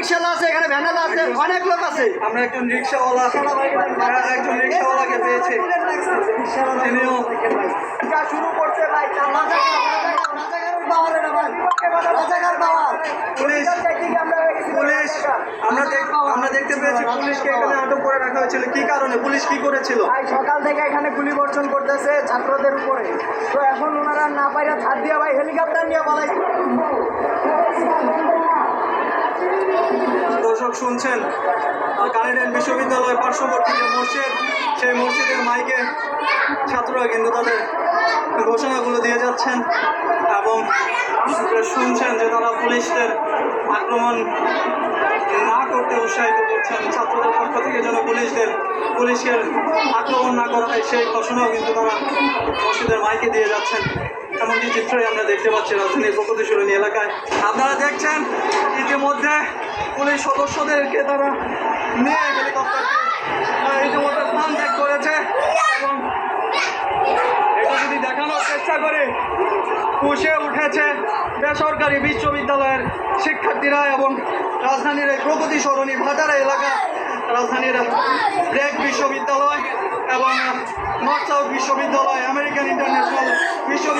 রিক্সাওয়ালা আছে এখানে ভ্যানালা আছে অনেক লোক আছে। আমরা একজন রিক্সাওয়ালা একজন রিক্সাওয়ালাকে পেয়েছি। তিনিও শুরু করছে ভাই পুলিশ আমরা আমরা দেখতে পেয়েছি পুলিশকে এখানে আটক করে রাখা হয়েছিল। কি কারণে? পুলিশ কি করেছিল? ভাই সকাল থেকে এখানে গুলি বর্ষণ করতেছে ছাত্রদের উপরে। তো এখন ওনারা না পাইরা ছাদ দিয়ে ভাই হেলিকপ্টার নিয়ে পালাই দর্শক শুনছেন কানাডিয়ান বিশ্ববিদ্যালয় পার্শ্ববর্তী যে মসজিদ, সেই মসজিদের মাইকে ছাত্ররা কিন্তু তাদের ঘোষণাগুলো দিয়ে যাচ্ছেন এবং শুনছেন যে তারা পুলিশদের আক্রমণ না করতে উৎসাহিত করছেন, ছাত্রদের পক্ষ থেকে যেন পুলিশদের পুলিশের আক্রমণ না করা হয়, সেই ঘোষণাও কিন্তু তারা মসজিদের মাইকে দিয়ে যাচ্ছেন। এমনটি চিত্রই আমরা দেখতে পাচ্ছি রাজধানীর প্রগতিশরণী এলাকায়। আপনারা দেখছেন, ইতিমধ্যে পুলিশ সদস্যদেরকে তারা নিয়ে হেলিকপ্টারকে আহ, ইতিমধ্যে স্থান ত্যাগ করেছে এবং এটা যদি দেখানোর চেষ্টা করে পুষে উঠেছে বেসরকারি বিশ্ববিদ্যালয়ের শিক্ষার্থীরা এবং রাজধানীর এই প্রগতি সরণী ভাটারা এলাকা রাজধানীর ব্রেক বিশ্ববিদ্যালয় এবং নর্থ সাউথ বিশ্ববিদ্যালয় আমেরিকান ইন্টারন্যাশনাল বিশ্ববিদ্যালয়